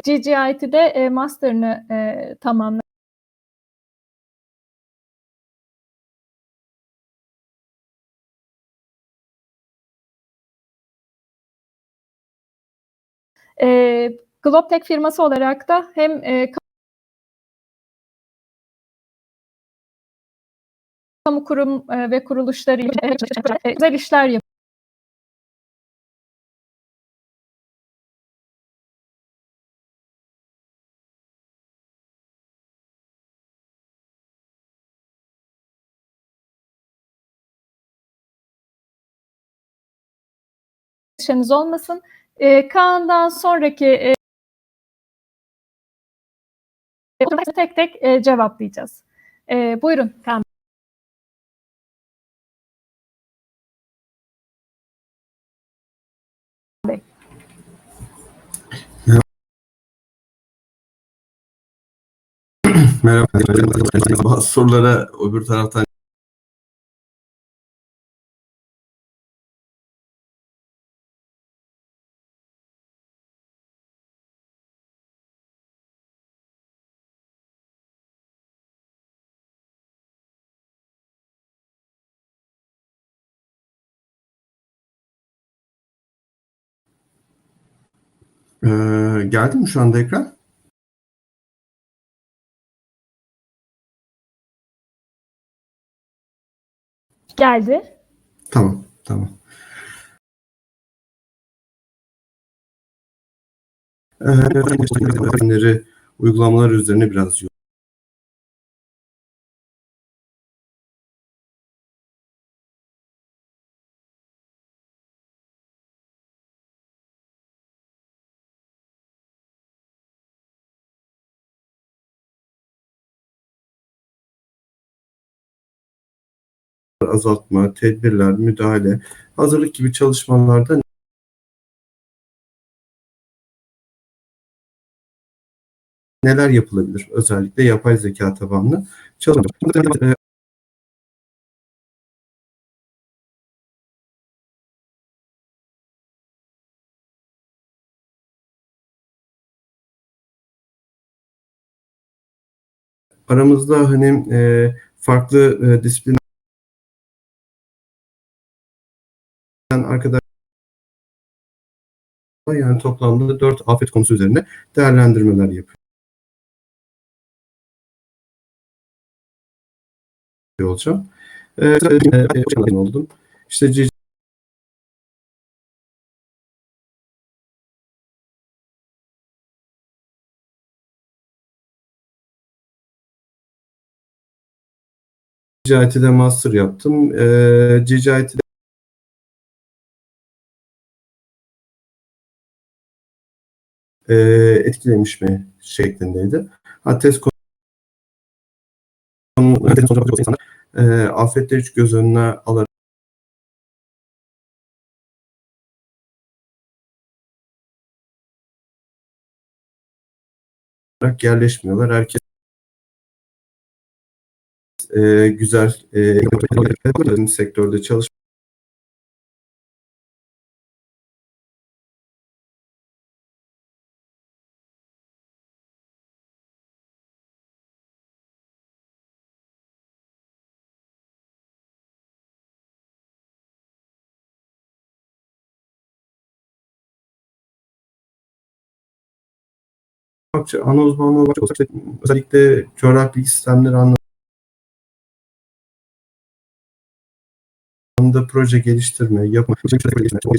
GGIT'de e, master'ını e, tamamladı. E, Globtech firması olarak da hem e, kamu kurum e, ve kuruluşları güzel işler yapıyor. Endişeniz olmasın. E, Kaan'dan sonraki e, tek tek e, cevaplayacağız. E, buyurun Kaan. Merhaba. Bazı sorulara öbür taraftan Ee, geldi mi şu anda ekran? Geldi. Tamam, tamam. Ee, uygulamalar üzerine biraz azaltma, tedbirler, müdahale, hazırlık gibi çalışmalarda neler yapılabilir? Özellikle yapay zeka tabanlı çalışma. Ee, Aramızda hani e, farklı e, disiplin arkadaşlar yani toplamda dört afet konusu üzerine değerlendirmeler yapıyor olacağım. Ee, e, oldum. İşte C- GCIT'de master yaptım. Ee, GCIT'de e, etkilemiş mi şeklindeydi. Ha, test sonucu insanlar e, afetleri hiç göz önüne alarak yerleşmiyorlar. Herkes e, güzel e, sektörde çalış Bakça, ana uzmanlığı bakacak olsak işte özellikle coğrafi bilgi sistemleri anlamında proje geliştirme, yapma,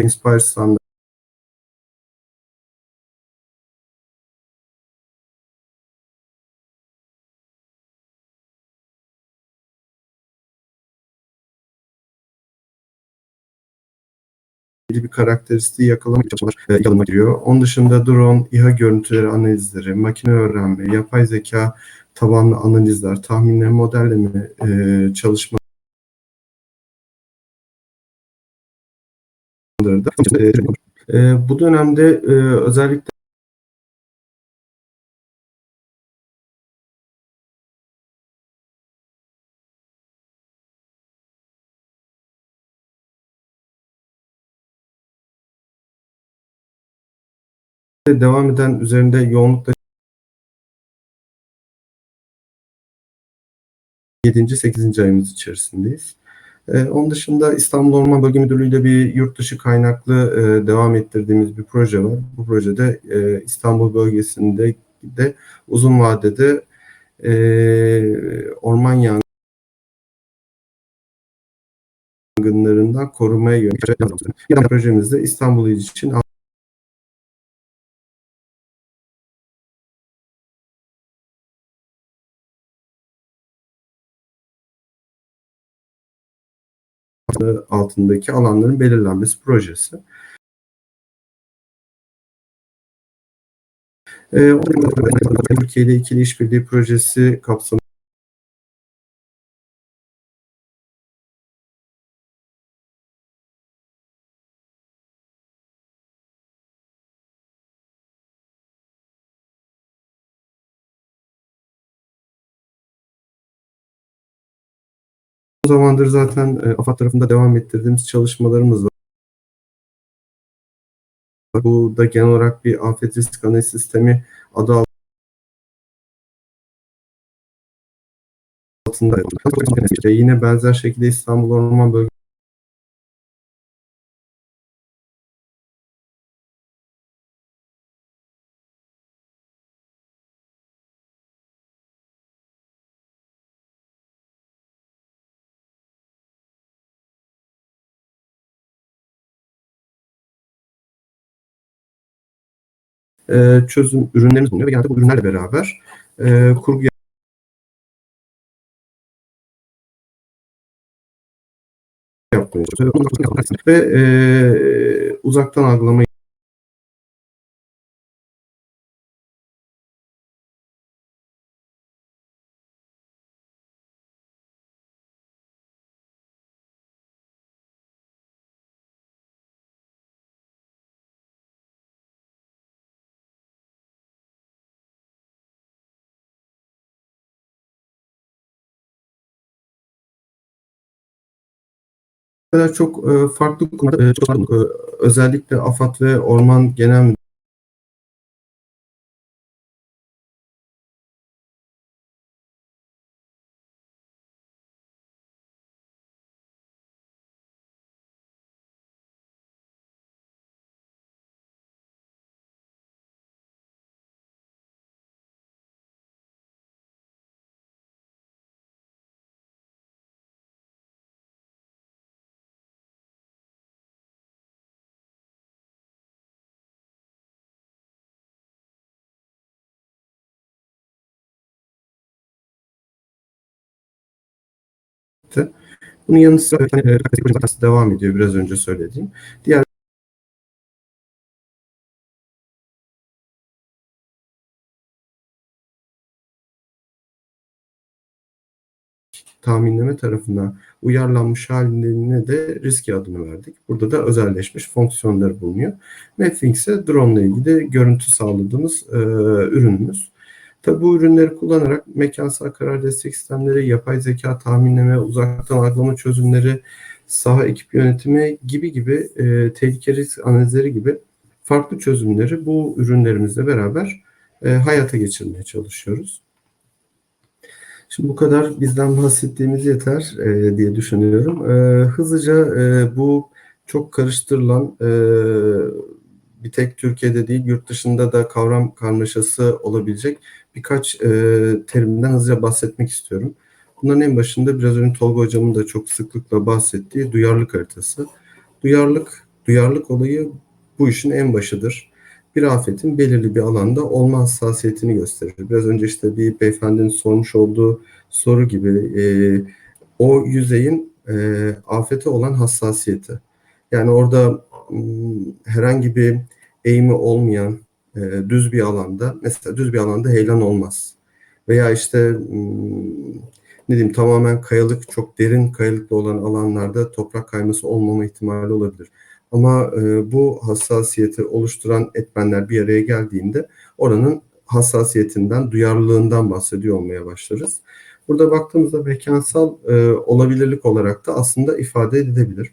Inspire standart bir karakteristiği yakalamak için çalışmalar e, yanıma giriyor. Onun dışında drone, İHA görüntüleri analizleri, makine öğrenme, yapay zeka tabanlı analizler, tahminleme, modelleme e, çalışmaları da e, bu dönemde e, özellikle devam eden üzerinde yoğunlukla 7. 8. ayımız içerisindeyiz. Ee, onun dışında İstanbul Orman Bölge Müdürlüğü ile bir yurt dışı kaynaklı e, devam ettirdiğimiz bir proje var. Bu projede e, İstanbul bölgesinde de uzun vadede e, orman yangınlarından korumaya yönelik projemizde İstanbul için altındaki alanların belirlenmesi projesi. Ee, Türkiye ile ikili işbirliği projesi kapsamında zamandır zaten e, AFAD tarafında devam ettirdiğimiz çalışmalarımız var. Bu da genel olarak bir afet risk analiz sistemi adı altında. Yine benzer şekilde İstanbul Orman Bölgesi e, çözüm ürünlerimiz bulunuyor ve genelde bu ürünlerle beraber e, kurgu yapmaya çalışıyoruz. Ve e, uzaktan algılama kadar çok e, farklı konuda e, çok e, özellikle AFAD ve Orman Genel Bunun yanı sıra hani, devam ediyor biraz önce söylediğim. Diğer tahminleme tarafından uyarlanmış haline de riski adını verdik. Burada da özelleşmiş fonksiyonları bulunuyor. İse drone ile ilgili görüntü sağladığımız e, ürünümüz. Tabi bu ürünleri kullanarak mekansal karar destek sistemleri, yapay zeka tahminleme, uzaktan algılama çözümleri, saha ekip yönetimi gibi gibi e, tehlike risk analizleri gibi farklı çözümleri bu ürünlerimizle beraber e, hayata geçirmeye çalışıyoruz. Şimdi bu kadar bizden bahsettiğimiz yeter e, diye düşünüyorum. E, hızlıca e, bu çok karıştırılan e, bir tek Türkiye'de değil yurt dışında da kavram karmaşası olabilecek birkaç e, terimden hızlıca bahsetmek istiyorum. Bunların en başında biraz önce Tolga Hocam'ın da çok sıklıkla bahsettiği duyarlılık haritası. Duyarlılık, duyarlılık olayı bu işin en başıdır. Bir afetin belirli bir alanda olma hassasiyetini gösterir. Biraz önce işte bir beyefendinin sormuş olduğu soru gibi e, o yüzeyin e, afete olan hassasiyeti. Yani orada herhangi bir eğimi olmayan e, düz bir alanda, mesela düz bir alanda heyelan olmaz. Veya işte m, ne diyeyim tamamen kayalık, çok derin kayalıklı olan alanlarda toprak kayması olmama ihtimali olabilir. Ama e, bu hassasiyeti oluşturan etmenler bir araya geldiğinde oranın hassasiyetinden, duyarlılığından bahsediyor olmaya başlarız. Burada baktığımızda mekansal e, olabilirlik olarak da aslında ifade edilebilir.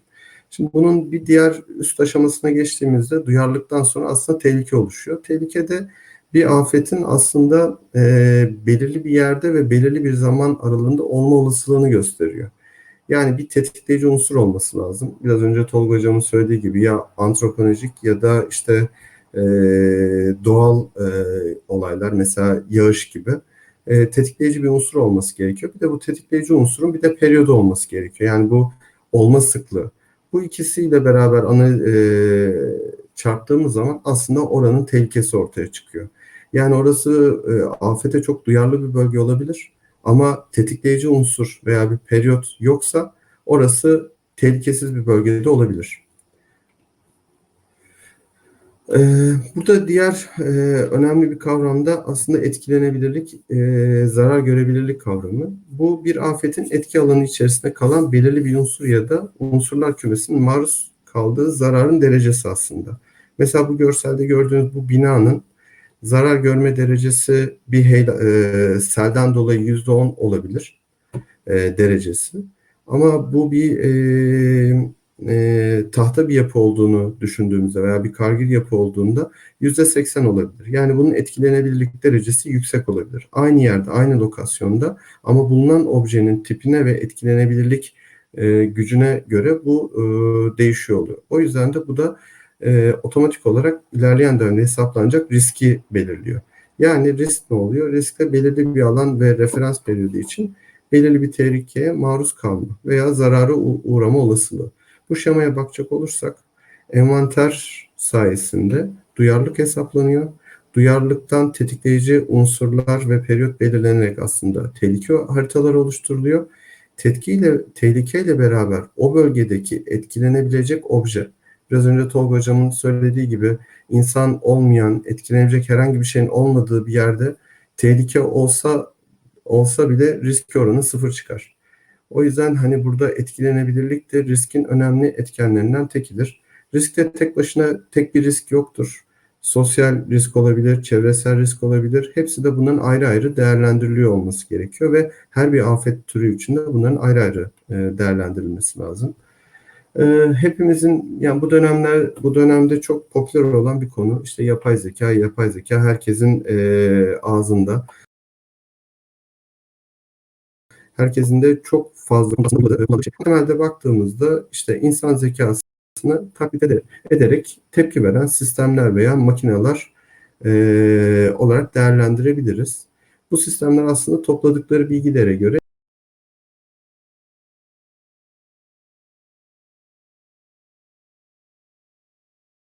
Şimdi bunun bir diğer üst aşamasına geçtiğimizde duyarlılıktan sonra aslında tehlike oluşuyor. Tehlike de bir afetin aslında e, belirli bir yerde ve belirli bir zaman aralığında olma olasılığını gösteriyor. Yani bir tetikleyici unsur olması lazım. Biraz önce Tolga Hocam'ın söylediği gibi ya antropolojik ya da işte e, doğal e, olaylar mesela yağış gibi e, tetikleyici bir unsur olması gerekiyor. Bir de bu tetikleyici unsurun bir de periyodu olması gerekiyor. Yani bu olma sıklığı. Bu ikisiyle beraber ana e, çarptığımız zaman aslında oranın tehlikesi ortaya çıkıyor. Yani orası e, afete çok duyarlı bir bölge olabilir ama tetikleyici unsur veya bir periyot yoksa orası tehlikesiz bir bölgede olabilir. Ee, burada diğer e, önemli bir kavram da aslında etkilenebilirlik, e, zarar görebilirlik kavramı. Bu bir afetin etki alanı içerisinde kalan belirli bir unsur ya da unsurlar kümesinin maruz kaldığı zararın derecesi aslında. Mesela bu görselde gördüğünüz bu binanın zarar görme derecesi bir heyla, e, selden dolayı yüzde on olabilir e, derecesi. Ama bu bir e, e, tahta bir yapı olduğunu düşündüğümüzde veya bir kargil yapı olduğunda yüzde seksen olabilir. Yani bunun etkilenebilirlik derecesi yüksek olabilir. Aynı yerde, aynı lokasyonda ama bulunan objenin tipine ve etkilenebilirlik e, gücüne göre bu e, değişiyor oluyor. O yüzden de bu da e, otomatik olarak ilerleyen dönemde hesaplanacak riski belirliyor. Yani risk ne oluyor? Riskte belirli bir alan ve referans periyodu için belirli bir tehlikeye maruz kalma veya zarara uğrama olasılığı. Bu şemaya bakacak olursak envanter sayesinde duyarlılık hesaplanıyor. Duyarlılıktan tetikleyici unsurlar ve periyot belirlenerek aslında tehlike haritaları oluşturuluyor. Tetkiyle, tehlikeyle beraber o bölgedeki etkilenebilecek obje, biraz önce Tolga Hocam'ın söylediği gibi insan olmayan, etkilenebilecek herhangi bir şeyin olmadığı bir yerde tehlike olsa olsa bile risk oranı sıfır çıkar. O yüzden hani burada etkilenebilirlik de riskin önemli etkenlerinden tekidir. Riskte tek başına tek bir risk yoktur. Sosyal risk olabilir, çevresel risk olabilir. Hepsi de bunların ayrı ayrı değerlendiriliyor olması gerekiyor ve her bir afet türü için de bunların ayrı ayrı değerlendirilmesi lazım. Hepimizin yani bu dönemler bu dönemde çok popüler olan bir konu işte yapay zeka, yapay zeka herkesin ağzında herkesin de çok fazla temelde baktığımızda işte insan zekasını taklit ederek tepki veren sistemler veya makineler e, olarak değerlendirebiliriz. Bu sistemler aslında topladıkları bilgilere göre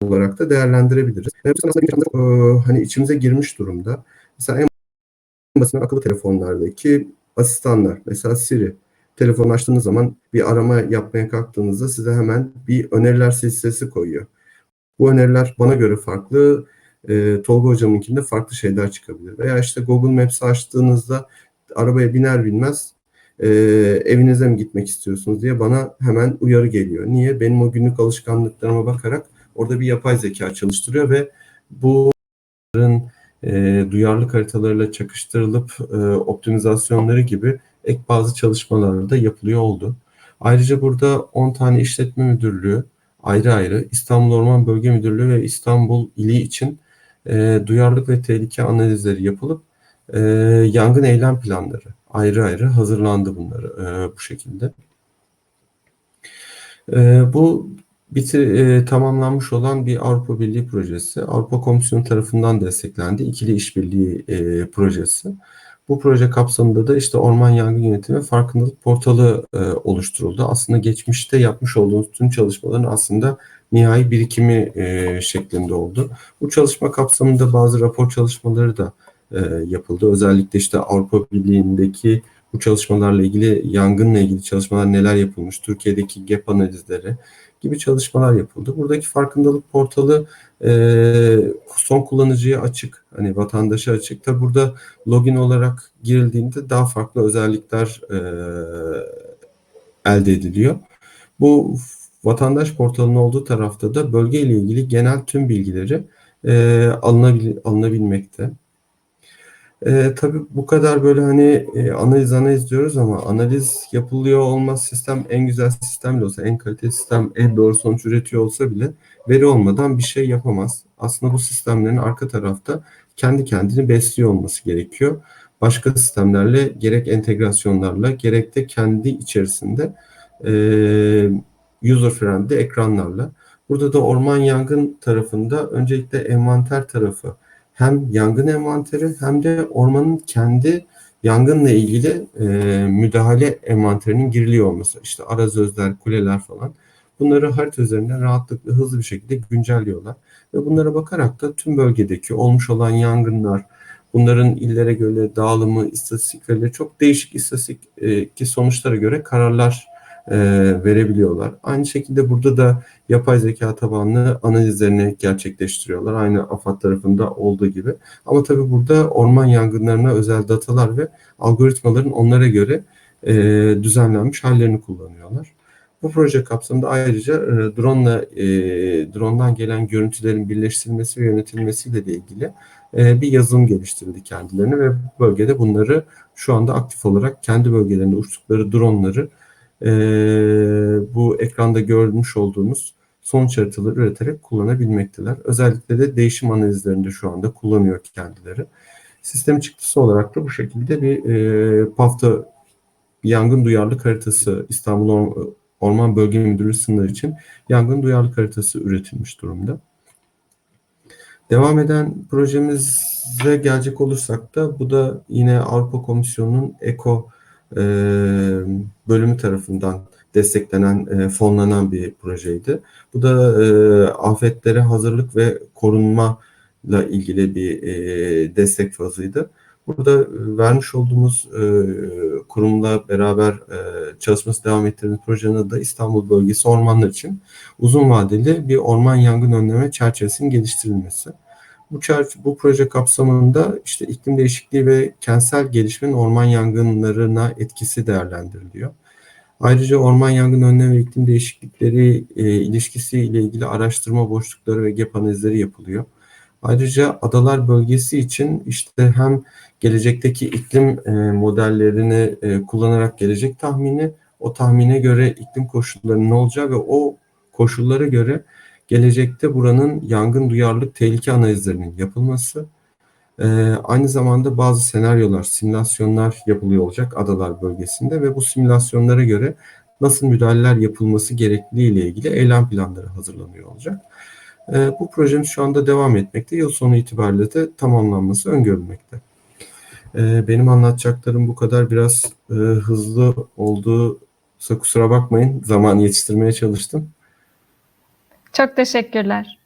olarak da değerlendirebiliriz. Yani aslında hani içimize girmiş durumda. Mesela en basit akıllı telefonlardaki asistanlar mesela Siri telefon açtığınız zaman bir arama yapmaya kalktığınızda size hemen bir öneriler silsilesi koyuyor. Bu öneriler bana göre farklı, e, Tolga hocamınkinde farklı şeyler çıkabilir. Veya işte Google Maps açtığınızda arabaya biner binmez e, evinize mi gitmek istiyorsunuz diye bana hemen uyarı geliyor. Niye? Benim o günlük alışkanlıklarıma bakarak orada bir yapay zeka çalıştırıyor ve bunların e, duyarlılık haritalarıyla çakıştırılıp e, optimizasyonları gibi ek bazı çalışmalar da yapılıyor oldu. Ayrıca burada 10 tane işletme müdürlüğü ayrı ayrı İstanbul Orman Bölge Müdürlüğü ve İstanbul ili için e, duyarlılık ve tehlike analizleri yapılıp e, yangın eylem planları ayrı ayrı hazırlandı bunları e, bu şekilde. E, bu bitir, e, tamamlanmış olan bir Avrupa Birliği projesi. Avrupa Komisyonu tarafından desteklendi. İkili işbirliği e, projesi. Bu proje kapsamında da işte orman yangın yönetimi farkındalık portalı e, oluşturuldu. Aslında geçmişte yapmış olduğumuz tüm çalışmaların aslında nihai birikimi e, şeklinde oldu. Bu çalışma kapsamında bazı rapor çalışmaları da e, yapıldı. Özellikle işte Avrupa Birliği'ndeki bu çalışmalarla ilgili yangınla ilgili çalışmalar neler yapılmış, Türkiye'deki gap analizleri, gibi çalışmalar yapıldı. Buradaki farkındalık portalı e, son kullanıcıya açık, hani vatandaşa açık. Tabi burada login olarak girildiğinde daha farklı özellikler e, elde ediliyor. Bu vatandaş portalının olduğu tarafta da bölge ile ilgili genel tüm bilgileri e, alınabil, alınabilmekte. E, tabii bu kadar böyle hani e, analiz analiz diyoruz ama analiz yapılıyor olmaz sistem en güzel sistem bile olsa, en kaliteli sistem en doğru sonuç üretiyor olsa bile veri olmadan bir şey yapamaz. Aslında bu sistemlerin arka tarafta kendi kendini besliyor olması gerekiyor. Başka sistemlerle gerek entegrasyonlarla gerek de kendi içerisinde e, user friendly ekranlarla. Burada da orman yangın tarafında öncelikle envanter tarafı hem yangın envanteri hem de ormanın kendi yangınla ilgili e, müdahale envanterinin giriliyor olması. İşte arazözler, kuleler falan. Bunları harita üzerinden rahatlıkla hızlı bir şekilde güncelliyorlar. Ve bunlara bakarak da tüm bölgedeki olmuş olan yangınlar, bunların illere göre dağılımı, istatistik verileri çok değişik istatistik e, sonuçlara göre kararlar e, verebiliyorlar. Aynı şekilde burada da yapay zeka tabanlı analizlerini gerçekleştiriyorlar. Aynı AFAD tarafında olduğu gibi. Ama tabii burada orman yangınlarına özel datalar ve algoritmaların onlara göre e, düzenlenmiş hallerini kullanıyorlar. Bu proje kapsamında ayrıca e, drone e, drone'dan gelen görüntülerin birleştirilmesi ve yönetilmesiyle de ilgili e, bir yazılım geliştirdi kendilerine ve bölgede bunları şu anda aktif olarak kendi bölgelerinde uçtukları drone'ları e, bu ekranda görmüş olduğunuz sonuç haritaları üreterek kullanabilmekteler. Özellikle de değişim analizlerinde şu anda kullanıyor kendileri. Sistem çıktısı olarak da bu şekilde bir e, PAF'ta yangın duyarlılık haritası İstanbul Or- Orman Bölge Müdürlüğü sınırları için yangın duyarlılık haritası üretilmiş durumda. Devam eden projemize gelecek olursak da bu da yine Avrupa Komisyonu'nun ECO e, bölümü tarafından desteklenen, e, fonlanan bir projeydi. Bu da e, afetlere hazırlık ve korunma ile ilgili bir e, destek fazıydı. Burada e, vermiş olduğumuz e, kurumla beraber e, çalışması devam ettirdiğimiz projenin adı İstanbul Bölgesi Ormanlar için uzun vadeli bir orman yangın önleme çerçevesinin geliştirilmesi. Bu, çerçe- bu proje kapsamında işte iklim değişikliği ve kentsel gelişmenin orman yangınlarına etkisi değerlendiriliyor. Ayrıca orman yangın önleme ve iklim değişiklikleri e, ilişkisi ile ilgili araştırma boşlukları ve gap analizleri yapılıyor. Ayrıca adalar bölgesi için işte hem gelecekteki iklim e, modellerini e, kullanarak gelecek tahmini, o tahmine göre iklim koşullarının ne olacağı ve o koşullara göre gelecekte buranın yangın duyarlılık tehlike analizlerinin yapılması, e, aynı zamanda bazı senaryolar, simülasyonlar yapılıyor olacak adalar bölgesinde ve bu simülasyonlara göre nasıl müdahaleler yapılması gerektiği ile ilgili eylem planları hazırlanıyor olacak. E, bu projemiz şu anda devam etmekte. Yıl sonu itibariyle de tamamlanması öngörülmekte. E, benim anlatacaklarım bu kadar biraz e, hızlı olduğuysa kusura bakmayın. Zaman yetiştirmeye çalıştım. Çok teşekkürler.